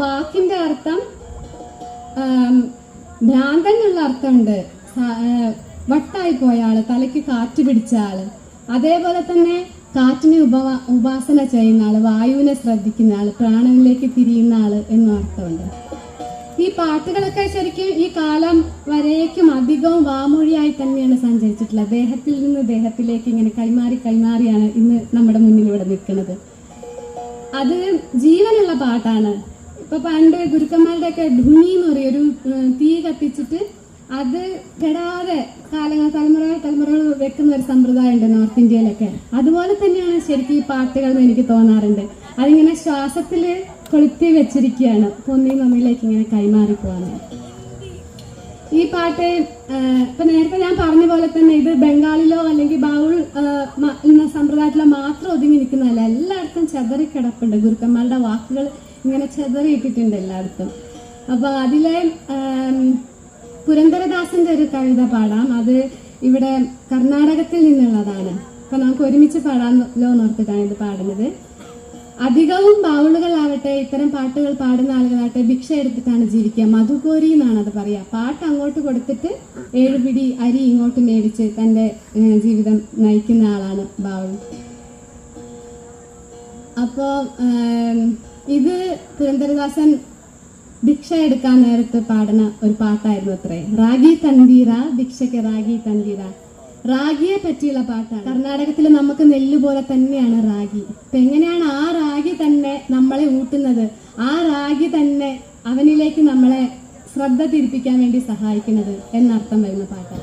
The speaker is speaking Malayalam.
വാക്കിന്റെ അർത്ഥം ഭ്രാന്തൻ എന്നുള്ള അർത്ഥമുണ്ട്. വട്ടായി പോയ ആൾ തലയ്ക്ക് കാറ്റ് പിടിച്ച ആൾ. അതേപോലെ തന്നെ കാറ്റിനെ ഉപവാ ഉപാസന ചെയ്യുന്ന ആൾ വായുവിനെ ശ്രദ്ധിക്കുന്ന ആൾ പ്രാണനിലേക്ക് തിരിയുന്ന ആൾ എന്ന അർത്ഥമുണ്ട്. ഈ പാട്ടുകളൊക്കെ ശരിക്കും ഈ കാലം വരേക്കും അധികവും വാമൊഴിയായി തന്നെയാണ് സഞ്ചരിച്ചിട്ടുള്ളത്. ദേഹത്തിൽ നിന്ന് ദേഹത്തിലേക്ക് ഇങ്ങനെ കൈമാറി കൈമാറിയാണ് ഇന്ന് നമ്മുടെ മുന്നിൽ ഇവിടെ നിൽക്കുന്നത്. അത് ജീവനുള്ള പാട്ടാണ്. ഇപ്പൊ പണ്ട് ഗുരുക്കന്മാരുടെ ഒക്കെ ധുനി എന്ന് പറയും ഒരു തീ കത്തിച്ചിട്ട് അത് കെടാതെ കാലങ്ങൾ തലമുറകൾ തലമുറകൾ വെക്കുന്ന ഒരു സമ്പ്രദായം ഉണ്ട് നോർത്ത് ഇന്ത്യയിലൊക്കെ. അതുപോലെ തന്നെയാണ് ശരിക്കും ഈ പാട്ടുകൾ എന്ന് എനിക്ക് തോന്നാറുണ്ട്. അതിങ്ങനെ ശ്വാസത്തിൽ കൊളുത്തി വെച്ചിരിക്കുകയാണ്. പൊന്നി മമ്മിയിലേക്ക് ഇങ്ങനെ കൈമാറി പോകാൻ ഈ പാട്ട് ഇപ്പൊ നേരത്തെ ഞാൻ പറഞ്ഞ പോലെ തന്നെ ഇത് ബംഗാളിലോ അല്ലെങ്കിൽ ബാവുൾ എന്ന സമ്പ്രദായത്തിലോ മാത്രം ഒതുങ്ങി നിൽക്കുന്നതല്ല. എല്ലായിടത്തും ചെതറി കിടപ്പുണ്ട് ഗുരുക്കന്മാരുടെ വാക്കുകൾ. ഇങ്ങനെ ചെതറിയിട്ടിട്ടുണ്ട് എല്ലായിടത്തും. അപ്പൊ അതിലെ പുരന്തരദാസന്റെ ഒരു കവിത പാടാം. അത് ഇവിടെ കർണാടകത്തിൽ നിന്നുള്ളതാണ്. അപ്പൊ നമുക്ക് ഒരുമിച്ച് പാടാമല്ലോ നോർത്തിട്ടാണ് ഇത് പാടുന്നത്. അധികവും ബാവുളുകളാവട്ടെ ഇത്തരം പാട്ടുകൾ പാടുന്ന ആളുകളാവട്ടെ ഭിക്ഷ എടുത്തിട്ടാണ് ജീവിക്കുക. മധുകോരി എന്നാണ് അത് പറയുക. പാട്ട് അങ്ങോട്ട് കൊടുത്തിട്ട് ഏഴ് പിടി അരി ഇങ്ങോട്ട് മേടിച്ച് തന്റെ ജീവിതം നയിക്കുന്ന ആളാണ് ബാവുൾ. അപ്പോ ഏം, ഇത് പുരന്ദരദാസൻ ഭിക്ഷ എടുക്കാൻ നേരത്ത് പാടുന്ന ഒരു പാട്ടായിരുന്നു അത്രേ. റാഗി തന്തീര ഭിക്ഷയ്ക്ക് റാഗി തന്തീര. റാഗിയെ പറ്റിയുള്ള പാട്ടാണ്. കർണാടകത്തിൽ നമുക്ക് നെല്ല് പോലെ തന്നെയാണ് റാഗി. ഇപ്പൊ എങ്ങനെയാണ് ആ റാഗി തന്നെ നമ്മളെ ഊട്ടുന്നത്? ആ റാഗി തന്നെ അവനിലേക്ക് നമ്മളെ ശ്രദ്ധ തിരിപ്പിക്കാൻ വേണ്ടി സഹായിക്കുന്നത് എന്നർത്ഥം വരുന്ന പാട്ടാണ്.